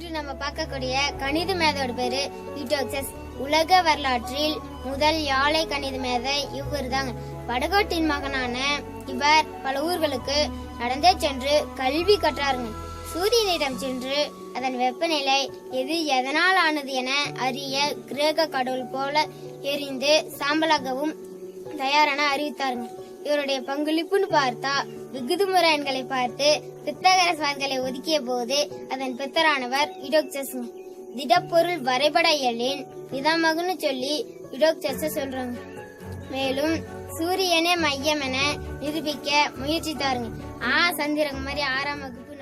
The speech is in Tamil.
பார்க்கக்கூடிய கணித மேதையோட பேரு யூட்டோக்சஸ் உலக வரலாற்றில் முதல் யாழை கணித மேதை இவர் தாங்க படகோட்டின் மகனான இவர் பல ஊர்களுக்கு நடந்தே சென்று கல்வி கற்றாருங்க. சூரியனிடம் சென்று அதன் வெப்பநிலை எது எதனால் ஆனது என அறிய கிரேக்க கடவுள் போல எரிந்து சாம்பலாகவும் தயாரென அறிவித்தார்கள். இவருடைய பங்களிப்புன்னு பார்த்தா விகுதுமுறை எண்களை பார்த்து பித்தகரசான்களை ஒதுக்கிய போது அதன் பித்தரானவர் இடோக்சஸ்ங்க. திடப்பொருள் வரைபட இயலின் விதமகுன்னு சொல்லி இடோக்சஸ் சொல்றாங்க. மேலும் சூரியனே மையம் என நிரூபிக்க முயற்சித்தாருங்க. ஆ சந்திரங்க மாதிரி ஆறாம் வகுப்பு